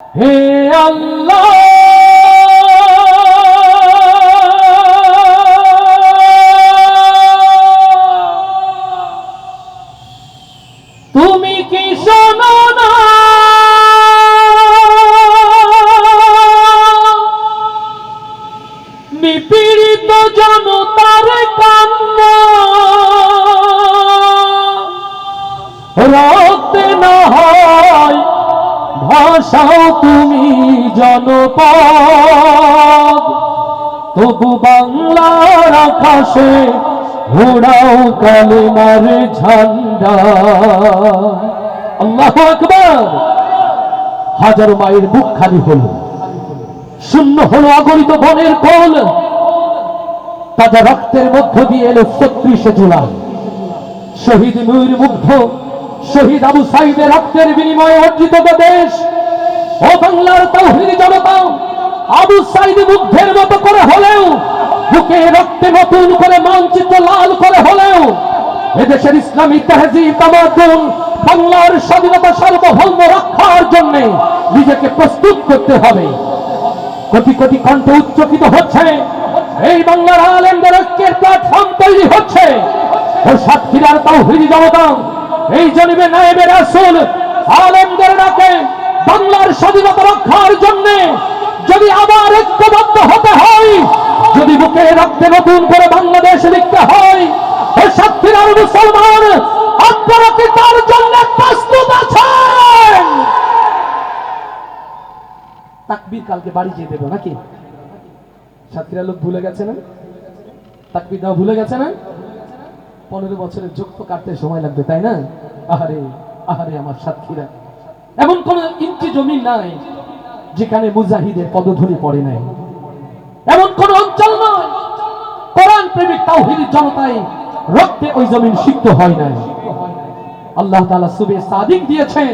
হে আল্লাহ। তুমি কি শোনো না? নিপীড়িত জনতার কান্না। রক্তে না হয় ভাষাও তুমি জনপদ। তবু বাংলার আকাশে ঘোড়াও কালেমার ঝান্ডা। আল্লাহ হাজারো মায়ের বুক খালি হল। শূন্য হলো অগণিত বনের কোল। তাজা রক্তের মধ্য দিয়ে এলো ছত্রিশে জুলাই। শহীদ নূর মুগ্ধ শহীদ আবু সাইদের রক্তের বিনিময়ে অর্জিত দেশ, ও বাংলার তৌহিদ জনতা, আবু সাইদ বুদ্ধের মতো করে হলেও, বুকে রক্তে নতুন করে মানচিত্র লাল করে হলেও, এদেশের ইসলামী তেহজিব, তামাদ্দুন, বাংলার স্বাধীনতা সার্বভৌম রক্ষার জন্য নিজেকে প্রস্তুত করতে হবে। কোটি কোটি কণ্ঠ উচ্চকিত হচ্ছে, এই বাংলার আলেমদের ঐক্যের প্ল্যাটফর্ম তৈরি হচ্ছে। ও সাতক্ষীরার তাওহিদি জনতা এই জনিবে নায়েবে রাসূল আলেমদের ডাকে বাংলার স্বাধীনতা রক্ষার জন্য যদি আবার ঐক্যবদ্ধ হতে হয়, যদি বুকে রক্তে নতুন করে বাংলাদেশ লিখতে হয় ও সাতক্ষীরার মুসলমান, আপনারা কি তার জন্য প্রস্তুত আছেন? তাকবীর কালকে বাড়ি যেয়ে দেবো নাকি? সাতক্ষীরা লোক ভুলে গেছে না? তাকবীর দেওয়া ভুলে গেছে না? পনেরো বছরের যুক্ত কাটতে সময় লাগবে, তাই না? আহারে আহারে আমার সাতক্ষীরা। এমন কোন ইঞ্চি জমি নাই যেখানে মুজাহিদের পদধূলি পড়ে নাই। এমন কোন অঞ্চল নয় কোরআন প্রেমিক তাওহিদ জনতায় রক্তে ওই জমিন সিক্ত হয় নাই। আল্লাহ তাআলা সুবে সাদিক দিয়েছেন,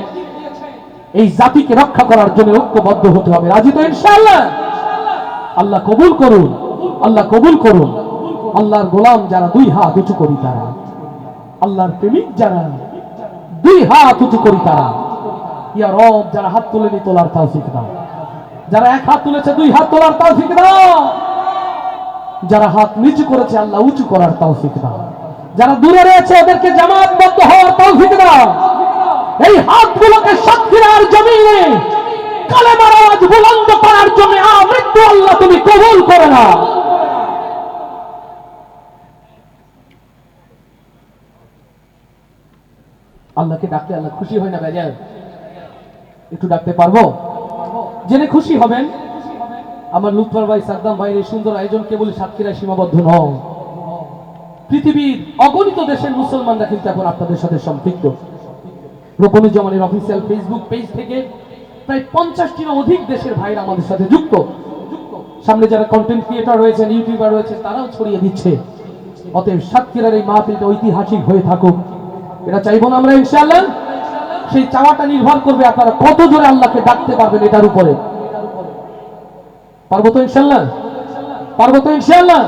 এই জাতিকে রক্ষা করার জন্য ঐক্যবদ্ধ হতে হবে। রাজি তো ইনশাআল্লাহ? আল্লাহ কবুল করুন, আল্লাহ কবুল করুন। আল্লাহর গোলাম যারা দুই হাত উঁচু করি তারা। আল্লাহর প্রেমিক যারা দুই হাত উঁচু করি তারা। ইয়া রব, যারা হাত তোলার তৌফিক দাও। যারা এক হাত তুলেছে, দুই হাত তোলার তৌফিক দাও। যারা হাত নিচু করেছে, আল্লাহ উঁচু করার দাও। যারা দূরে রয়েছে, ওদেরকে জামাতবদ্ধ হওয়ার দাও। এই হাতগুলোকে জমিনে, কালেমার আওয়াজ বুলন্দ করার জন্য আমৃত্যু আল্লাহ তুমি কবুল করে না আল্লাহকে ডাকতে আল্লাহ খুশি হয় না বেজার একটু ডাকতে পারব? জেনে খুশি হবেন, আমার লুৎফর ভাই, সাদ্দাম ভাইয়ের এই সুন্দর আয়োজন কেবল সাতক্ষীরায় সীমাবদ্ধ নয় পৃথিবীর অগণিত দেশের মুসলমানরা কিন্তু এখন আপনাদের সাথে সম্পৃক্ত। রূপনুজ্জামানের অফিসিয়াল ফেসবুক পেজ থেকে প্রায় পঞ্চাশটির অধিক দেশের ভাইরা আমাদের সাথে যুক্ত। সামনে যারা কন্টেন্ট ক্রিয়েটর রয়েছেন ইউটিউবার রয়েছে তারাও ছড়িয়ে দিচ্ছে। অতএব সাতক্ষীরার এই মাহফিলটা ঐতিহাসিক হয়ে থাকুক। এটা চাইব না আমরা ইনশাল্লাহ সেই চাওয়াটা নির্ভর করবে আপনারা কত জোরে আল্লাহকে ডাকতে পারবেন এটার উপরে। পারব তো পার্বত পারব তো ইনশাআল্লাহ?